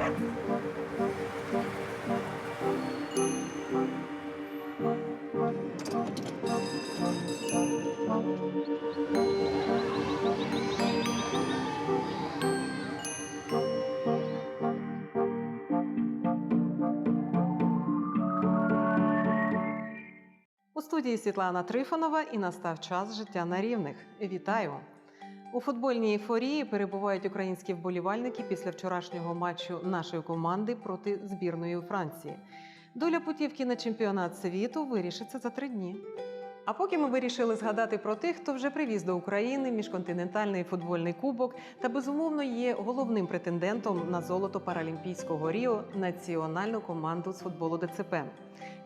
У студії Світлана Трифонова і настав час життя на рівних. Вітаю! У футбольній ейфорії перебувають українські вболівальники після вчорашнього матчу нашої команди проти збірної Франції. Доля путівки на чемпіонат світу вирішиться за три дні. А поки ми вирішили згадати про тих, хто вже привіз до України міжконтинентальний футбольний кубок та безумовно є головним претендентом на золото Паралімпійського Ріо національну команду з футболу ДЦП.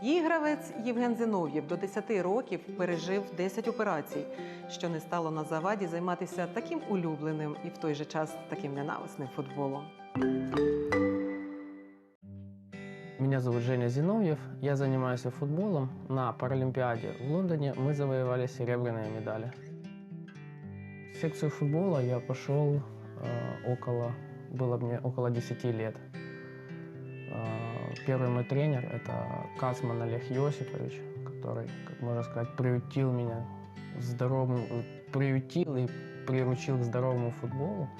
Її гравець Євген Зинов'єв до 10 років пережив 10 операцій, що не стало на заваді займатися таким улюбленим і в той же час таким ненависним футболом. Зовут Женя Зиновьев, я занимаюсь футболом. На Паралимпиаде в Лондоне мы завоевали серебряные медали. В секцию футбола я пошел э, около, было мне около 10 лет. Э, первый мой тренер – это Кацман Олег Йосипович, который, как можно сказать, приютил меня к здоровому, приютил и приручил к здоровому футболу.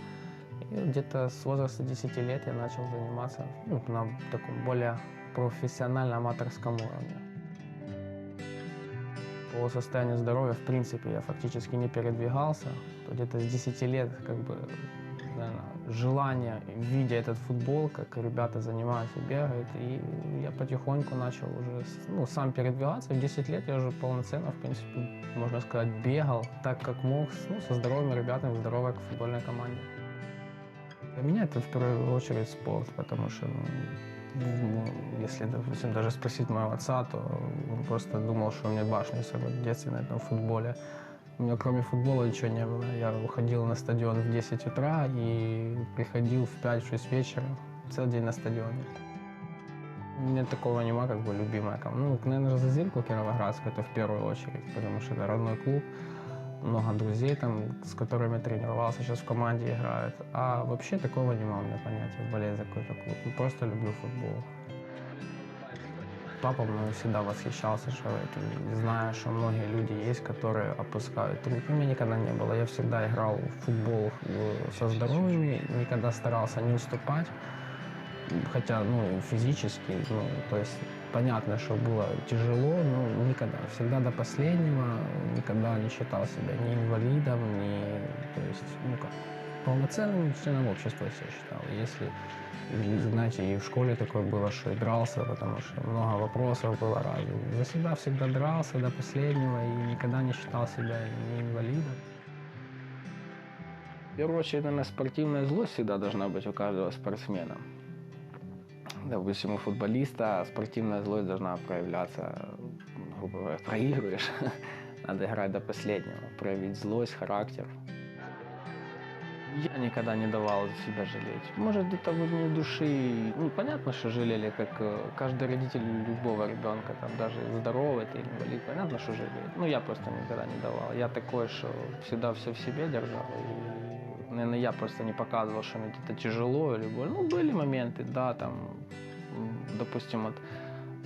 И где-то с возраста 10 лет я начал заниматься ну, на таком более профессионально-аматорском уровне. По состоянию здоровья, в принципе, я фактически не передвигался. То Где-то с 10 лет, как бы, наверное, желание, видя этот футбол, как ребята занимаются, бегают, и я потихоньку начал уже ну, сам передвигаться. В 10 лет я уже полноценно, в принципе, можно сказать, бегал так, как мог, ну, со здоровыми ребятами здоровой футбольной команде. Для меня это в первую очередь спорт, потому что, ну, если, допустим, даже спросить моего отца, то он просто думал, что у меня башня срывает в детстве на этом футболе. У меня кроме футбола ничего не было. Я уходил на стадион в 10 утра и приходил в 5-6 вечера, целый день на стадионе. У меня такого нема, как бы любимая команда. Ну, наверное, Зазирку Кировоградскую, это в первую очередь, потому что это родной клуб Много друзей, там, с которыми тренировался, сейчас в команде играют. А вообще такого не у меня понятия, болеть за какой-то клуб. Ну, Просто люблю футбол. Папа мной всегда восхищался, что это, зная, что многие люди есть, которые опускают руки. У меня никогда не было. Я всегда играл в футбол э, со здоровыми, никогда старался не уступать. Хотя, ну, физически, ну, то есть понятно, что было тяжело, но никогда, всегда до последнего, никогда не считал себя ни инвалидом, ни, то есть, ну как, полноценным членом общества себя считал. Если, знаете, и в школе такое было, что и дрался, потому что много вопросов было разных. За себя всегда дрался до последнего и никогда не считал себя ни инвалидом. В первую очередь, наверное, спортивная злость всегда должна быть у каждого спортсмена. Допустим, у футболиста спортивная злость должна проявляться, грубо говоря, проигрываешь, надо играть до последнего, проявить злость, характер. Я никогда не давал себя жалеть. Может, где-то в глубине души, ну, понятно, что жалели, как э, каждый родитель любого ребенка, там, даже здоровый ты инвалид, понятно, что жалеет. Ну, я просто никогда не давал. Я такой, что всегда все в себе держал. И, наверное, я просто не показывал, что мне где-то тяжело или больно. Ну, были моменты, да, там, допустим, вот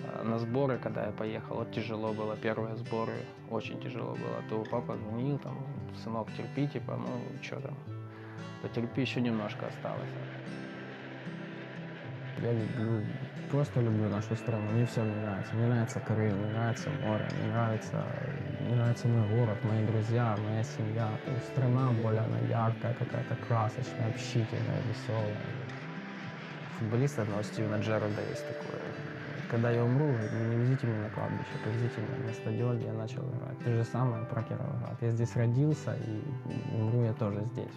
э, на сборы, когда я поехал, вот тяжело было, первые сборы, очень тяжело было. То папа звонил, там, сынок, терпи, типа, ну, что там, потерпи, еще немножко осталось. Я люблю, просто люблю нашу страну, мне все нравится. Мне нравится Крым, мне нравится море, мне нравится, мне нравится мой город, мои друзья, моя семья. То есть страна более она яркая, какая-то красочная, общительная, веселая. Футболист одного Стивена Джерарда есть такое. Когда я умру, не везите меня на кладбище, привезите меня на стадион, где я начал играть. То же самое про Кировоград. Я здесь родился, и умру я тоже здесь.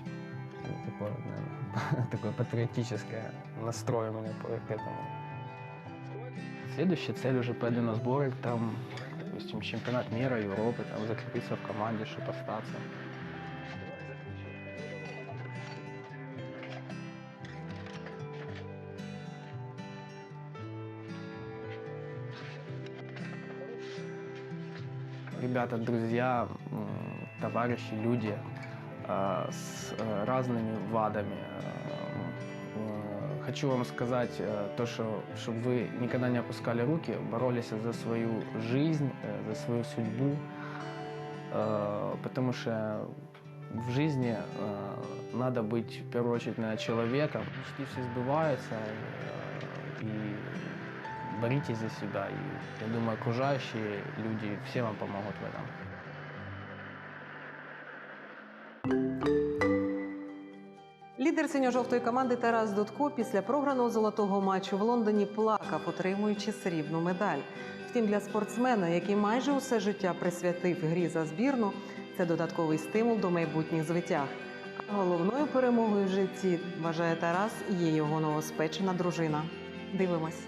Такое, наверное, такое патриотическое настрой у меня к этому. Следующая цель уже пойду на сборы, там, допустим, чемпионат мира, Европы, там, закрепиться в команде, чтобы остаться. Ребята, друзья, товарищи, люди с э, разными вадами, э, э, хочу вам сказать э, то, что чтобы вы никогда не опускали руки, боролись за свою жизнь, э, за свою судьбу, Э, потому что в жизни э, надо быть в первую очередь наверное, человеком. Мечты все сбываются, э, и боритесь за себя. И я думаю, окружающие люди все вам помогут в этом. Лідер синьо-жовтої команди Тарас Дудко після програного золотого матчу в Лондоні плакав, отримуючи срібну медаль. Втім, для спортсмена, який майже усе життя присвятив грі за збірну, це додатковий стимул до майбутніх звитяг. А головною перемогою в житті, вважає Тарас, є його новоспечена дружина. Дивимось.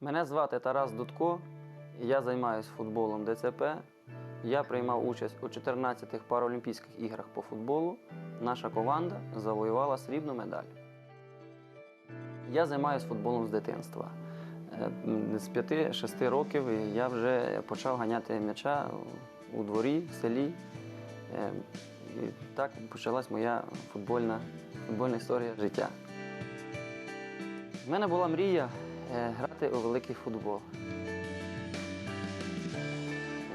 Мене звати Тарас Дудко, я займаюся футболом ДЦП. Я приймав участь у 14-х Паралімпійських іграх по футболу. Наша команда завоювала срібну медаль. Я займаюся футболом з дитинства. Е, З 5-6 років я вже почав ганяти м'яча у дворі, в селі. Е, І так почалась моя футбольна, футбольна історія життя. У мене була мрія е, грати у великий футбол.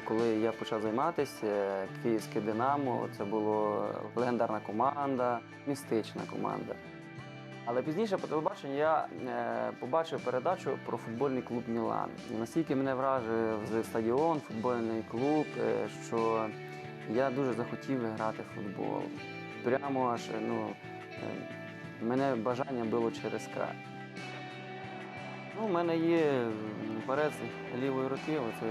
Коли я почав займатися, е, Київське Динамо це була легендарна команда, містична команда. Але пізніше по телебаченню я е, побачив передачу про футбольний клуб Мілан. Настільки мене вражив стадіон, футбольний клуб, е, що я дуже захотів грати в футбол. Прямо аж ну, мене бажання було через край. Ну, у мене є перець лівої руки, оце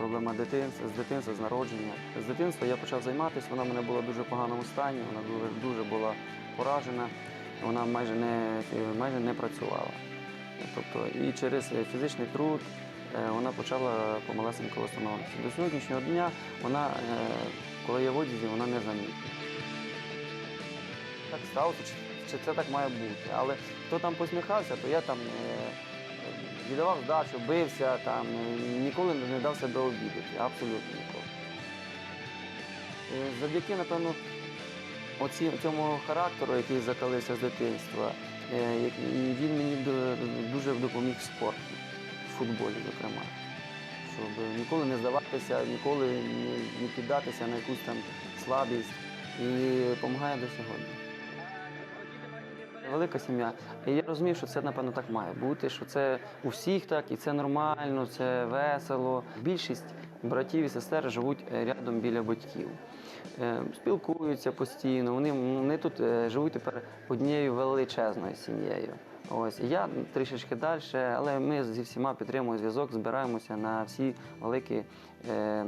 проблема дитинства, з дитинства, з народження. З дитинства я почав займатися, вона в мене була в дуже поганому стані, вона дуже, дуже була поражена, вона майже не, майже не працювала. Тобто, і через фізичний труд е, вона почала помалесенько встановлюватися. До сьогоднішнього дня вона, е, коли є в одязі, вона не замітна. Так сталося, чи, чи це так має бути. Але хто там посміхався, то я там е, віддавав здачу, бився, там, ніколи не дав себе обідати. Абсолютно ніколи. Е, Завдяки, напевно, оці, цьому характеру, який закалився з дитинства, е, він мені дуже допоміг в спорті, в футболі, зокрема. Щоб ніколи не здаватися, ніколи не піддатися на якусь там слабість і допомагає до сьогодні. Велика сім'я. І я розумію, що це, напевно, так має бути, що це у всіх так, і це нормально, це весело. Більшість братів і сестер живуть е, рядом біля батьків. Е, Спілкуються постійно, вони, вони тут е, живуть тепер однією величезною сім'єю. Ось я трішечки далі, але ми зі всіма підтримуємо зв'язок, збираємося на всі великі е,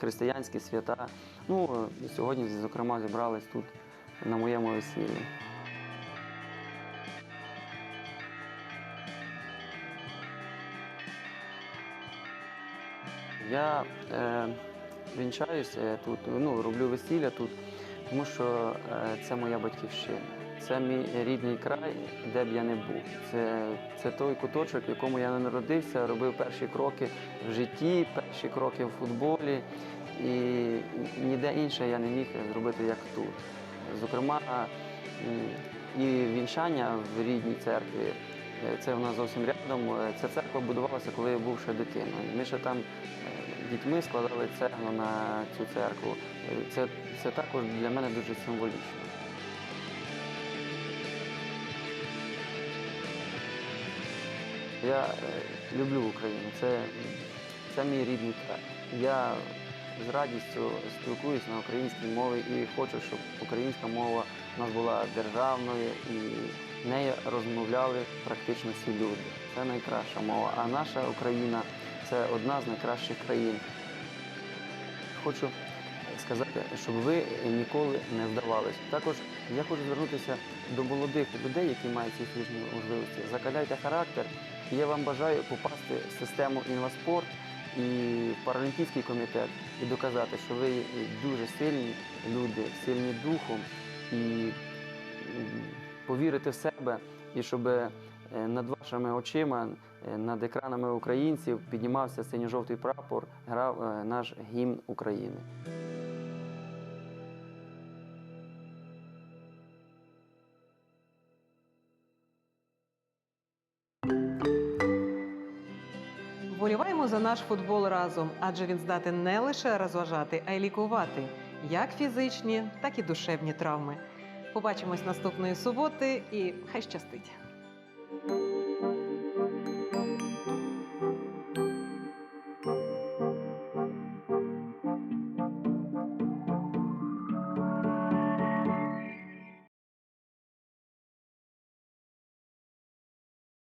християнські свята. Ну, сьогодні, зокрема, зібрались тут на моєму весіллі. Я е, вінчаюся тут, ну, роблю весілля тут, тому що е, це моя батьківщина. Це мій рідний край, де б я не був. Це, це той куточок, в якому я не народився, робив перші кроки в житті, перші кроки в футболі. І ніде інше я не міг зробити, як тут. Зокрема, і вінчання в рідній церкві. е, Це в нас зовсім рядом. Е, Ця церква будувалася, коли я був ще дитиною. Ми ще там е, дітьми складали цеглу на цю церкву. Це, це також для мене дуже символічно. Я е, люблю Україну. Це, це мій рідний край. Я з радістю спілкуюся на українській мові і хочу, щоб українська мова у нас була державною і нею розмовляли практично всі люди. Це найкраща мова. А наша Україна це одна з найкращих країн. Хочу сказати, щоб ви ніколи не здавались. Також я хочу звернутися до молодих людей, які мають ці фізичні можливості. Закаляйте характер. Я вам бажаю попасти в систему інваспорт і Паралімпійський комітет і доказати, що ви дуже сильні люди, сильні духом і повірити в себе, і щоб е, над вашими очима, Е, над екранами українців піднімався синьо-жовтий прапор, грав е, наш гімн України. Вболіваємо за наш футбол разом, адже він здатен не лише розважати, а й лікувати як фізичні, так і душевні травми. Побачимось наступної суботи, і хай щастить.